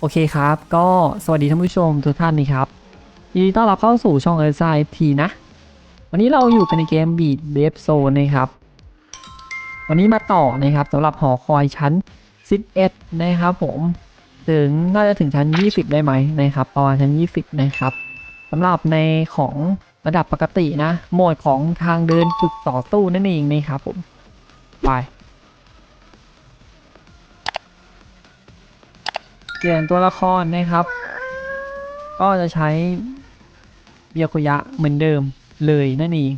โอเคครับ ก็สวัสดีท่านผู้ชมทุกท่านนะครับยินดีต้อนรับเข้าสู่ช่องเออร์ไซทีนะ วันนี้เราอยู่กันในเกมบีดเบฟโซนนะครับ วันนี้มาต่อนะครับสำหรับหอคอยชั้น 11 นะครับผม ถึงน่าจะถึงชั้น 20 ได้ไหมนะครับประมาณชั้น 20 นะครับสำหรับในของระดับปกตินะ โหมดของทางเดินฝึกต่อสู้นั่นเองนะครับผม ไป เปลี่ยนตัวละครนะครับ ก็จะใช้เบียกุยะเหมือนเดิมเลยนั่นเอง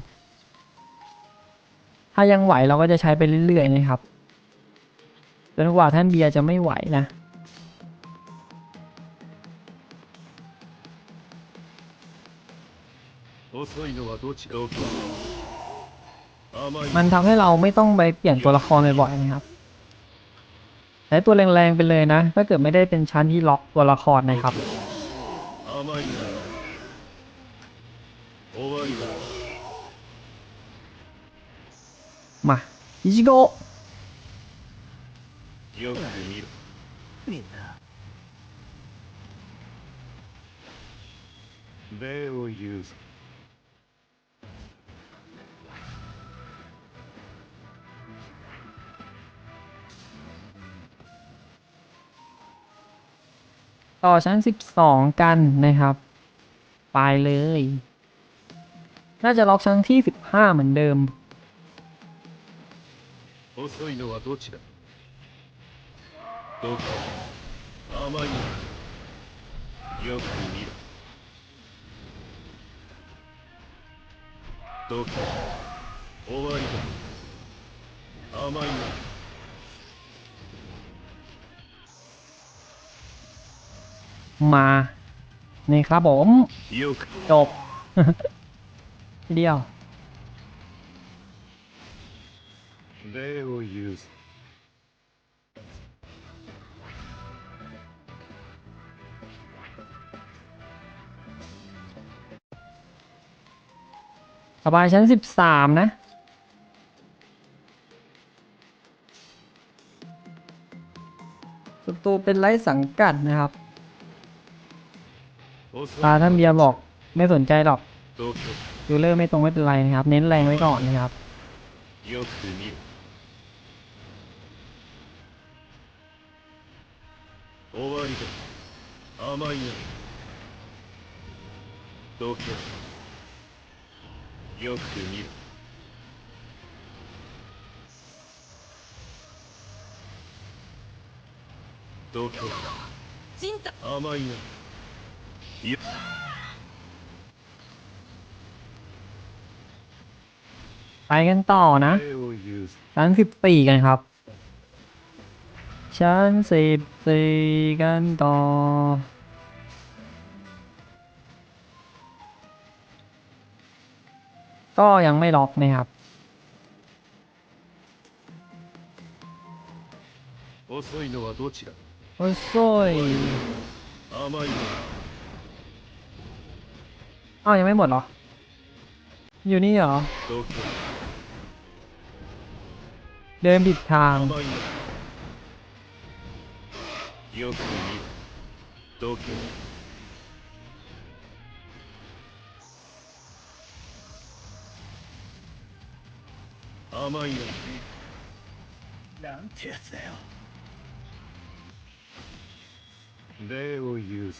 ถ้ายังไหวเราก็จะใช้ไปเรื่อยๆนะครับจนกว่าท่านเบียจะไม่ไหวนะมันทำให้เราไม่ต้องไปเปลี่ยนตัวละครบ่อยๆนะครับ ใช้ตัวแรงๆไปเลยนะ ถ้าเกิดไม่ได้เป็นชั้นที่ล็อกตัวละครนะครับ 甘いな終わりだ มาอิชิโกะ よく見ろみんな礼を言うぞ ต่อชั้น 12 กันนะครับ ไปเลย น่าจะล็อกชั้นที่ 15 เหมือนเดิม 遅いのはどちらどこ甘いなよく見ろどこ終わりだ甘いな มานี่ครับผมจบเดียวสบายชั้นสิบสามนะศัตรูเป็นไร้สังกัดนะครับ 遅い ตาท่านเบียร์บอกไม่สนใจหรอก どこ ยูเลอร์ไม่ตรงไม่เป็นไรนะครับ เน้นแรงไว้ก่อนนะครับ よく見ろ終わりだ甘いな どけよく見ろどけジンタ甘いなよ ไปกันต่อนะ 礼を言うぞ ชั้น 14 กันครับ ชั้น 14 กันต่อ ก็ยังไม่ล็อกนะครับ 遅いのはどちら โอ้ยโซย 甘いな อ้าวยังไม่หมดเหรอ อยู่นี่เหรอ どけ เดินผิดทาง 甘いなよく見ろどけ甘いななんてやつだよ礼を言うぞ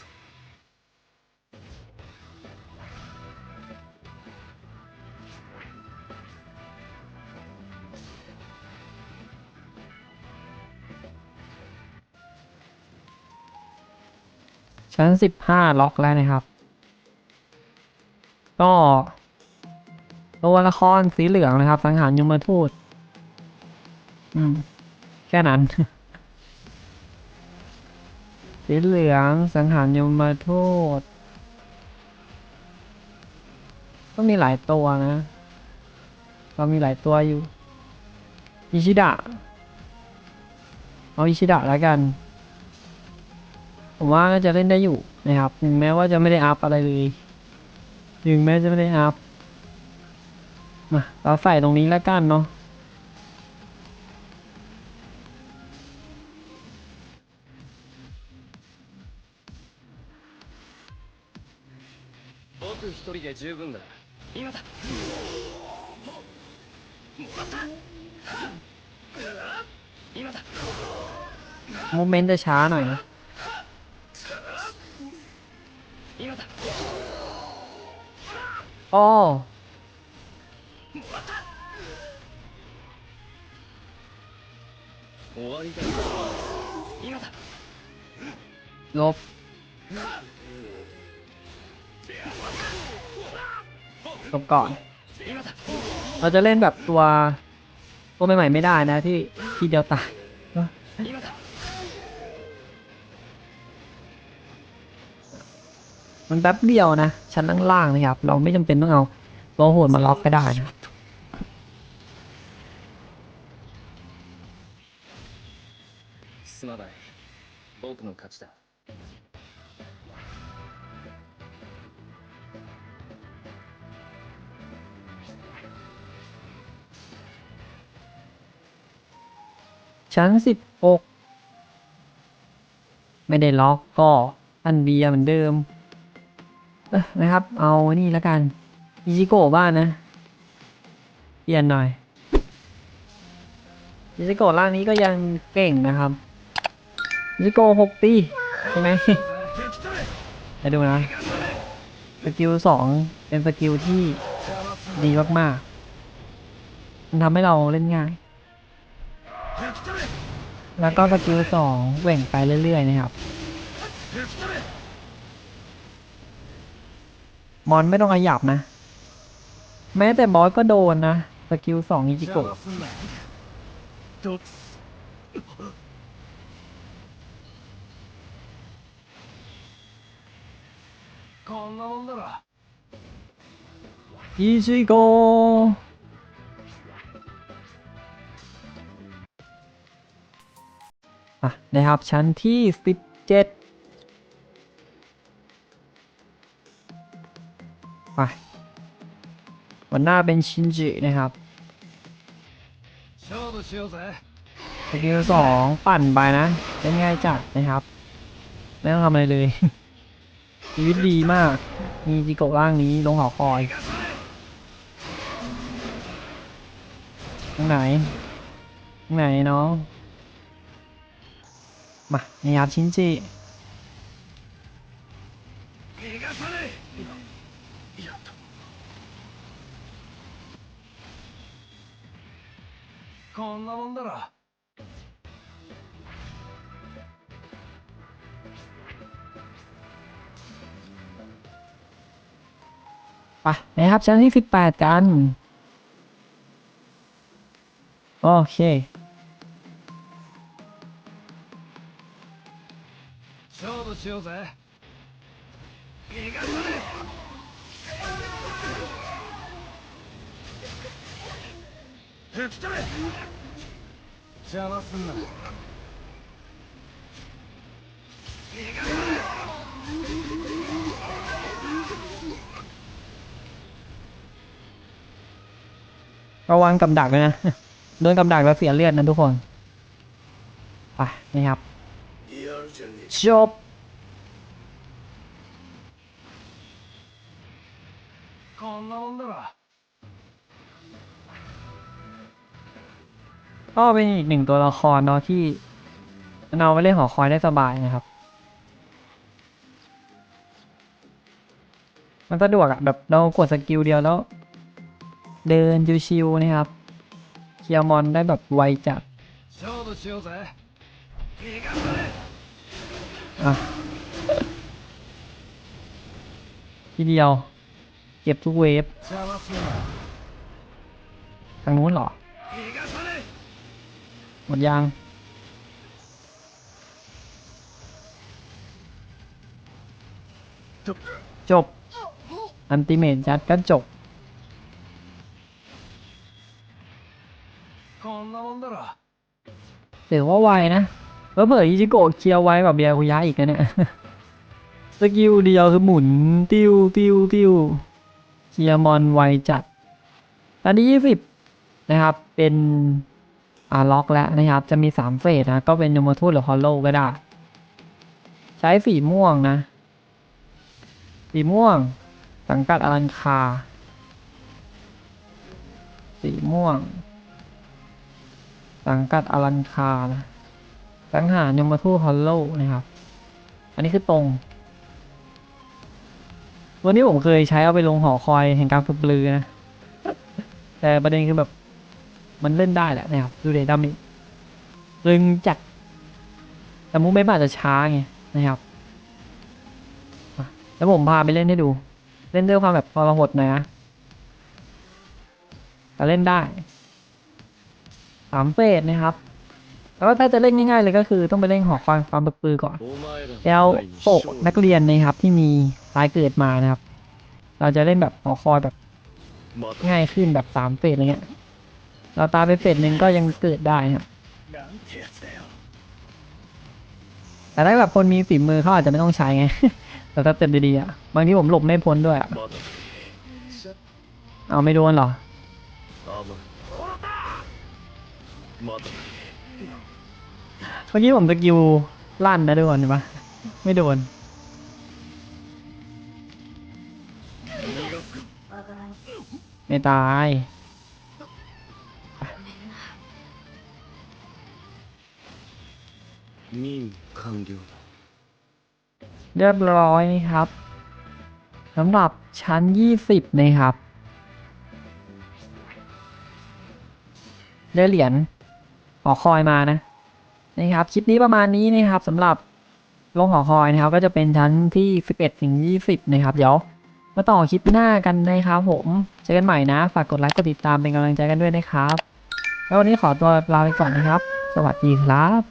ชั้น 15 ล็อกแล้วนะครับ ก็ตัวละครสีเหลืองนะครับ สังหารยมทูตอืม แค่นั้น สีเหลืองสังหารยมทูตก็มีหลายตัวนะก็มีหลายตัวอยู่อิชิดะ เอาอิชิดะแล้วกัน ผมว่าก็จะเล่นได้อยู่นะครับแม้ว่าจะไม่ได้อัพอะไรเลยถึงแม้จะไม่ได้อัพมาเราใส่ตรงนี้แล้วกันเนาะโมเมนต์จะช้าหน่อยนะ อ๋อลบลบก่อน เราจะเล่นแบบตัว ตัวใหม่ๆไม่ได้นะที่ที่เดียวตาย มันแป๊บเดียวนะ ชั้นล่างๆนะครับ เราไม่จำเป็นต้องเอาตัวโหดมาล็อกก็ได้นะ すまない僕の勝ちだ ชั้นสิบหกไม่ได้ล็อกก็อันเบียร์เหมือนเดิม เออ นะครับ เอานี่แล้วกันอิจิโกะบ้านนะเปลี่ยนหน่อยอิจิโกะร่างนี้ก็ยังเก่งนะครับอิจิโกะหกปีใช่ไหมไปดูนะสกิลสองเป็นสกิลที่ดีมากๆ มันทำให้เราเล่นง่าย แล้วก็สกิลสองแหว่งไปเรื่อยๆนะครับ มอนไม่ต้องขยับนะ แม้แต่บอสก็โดนนะ สกิลสองอิจิโกะอิจิโกะอะนะครับชั้นที่ 17 ไปวันหน้าเป็นชินจินะครับสกิลสองปั่นไปนะเล่นง่ายจัดนะครับ ไม่ต้องทำอะไรเลย ชีวิตดีมาก มีจิโกะร่างนี้ลงหอคอยตรงไหนตรงไหนน้องมานี่ครัชินจิ こんなもんだろ ไปนะครับชั้นที่สิบแปดกัน โอเค 勝負しようぜ 邪魔すんな逃がさね ระวังกับดักเลยนะ โดนกับดักแล้วเสียเลือดนะทุกคน ไปนะครับ えやるじゃねえ จบ こんなもんだろ ก็เป็นอีกหนึ่งตัวละครเนาะที่เราไปเล่นหอคอยได้สบายนะครับ มันสะดวกอะแบบเรากดสกิลเดียวแล้ว เดินชิวๆนะครับ เคลียร์มอนได้แบบไวจัดที่เดียว เก็บทุกเวฟทางนู้นหรอ หมดยางจบ อันติเมตจัดกันจบถือว่าไวนะแล้วเผื่ออิจิโกะเคลียร์ไวกว่าเบียร์คุยะอีกนะเนี่ย สกิลเดียวคือหมุน ติวติวติวเคลียร์มอนไวจัด ตอนที่ยี่สิบนะครับ เป็น ล็อกแล้วนะครับ จะมีสามเฟสนะ ก็เป็นยมทูตหรือฮอลโลก็ได้ ใช้สีม่วงนะ สีม่วงสสังกัดอลันคา สีม่วง สังกัดอลันคานะสังหารยมทูตฮอลโลนะครับ อันนี้คือตรง วันนี้ผมเคยใช้เอาไปลงหอคอยแห่งการฝึกปลือนะ แต่ประเด็นคือแบบ มันเล่นได้แหละนะครับดูเดดามิลึงจากแต่มุกไม่อาจจะช้าไงนะครับแล้วผมพาไปเล่นให้ดู เล่นด้วยความแบบความหดหน่อยนะแต่เล่นได้สามเฟสนะครับแล้วถ้าจะเล่นง่ายๆเลยก็คือต้องไปเล่นหอความความปืนก่อน แล้วโปกนักเรียนนะครับที่มีรายเกิดมานะครับ เราจะเล่นแบบหอคอยแบบง่ายขึ้นแบบสามเฟสอะไรเงี้ย เราตาไปเศษหนึ่งก็ยังเกิดได้ครับ แต่ได้แบบคนมีฝีมือเขาอาจจะไม่ต้องใช้ไง แต่ถ้าเต็มดีๆอะ บางทีผมหลบไม่พ้นด้วยอะ เอาไม่โดนหรอ เมื่อกี้ผมสกิวลั่นนะด้วยก่อนใช่ปะไม่โดนไม่ตาย 任務完了เรียบร้อยนะครับสำหรับชั้น 20 นะครับ ได้เหรียญหอคอยมานะนะครับคลิปนี้ประมาณนี้นะครับสำหรับลงหอคอยนะครับ ก็จะเป็นชั้นที่ 11 ถึง 20 นะครับ เดี๋ยวมาต่อคลิปหน้ากันนะครับ ผมเจอกันใหม่นะ ฝากกดไลค์กดติดตามเป็นกำลังใจกันด้วยนะครับ แล้ววันนี้ขอตัวลาไปก่อนนะครับ สวัสดีครับ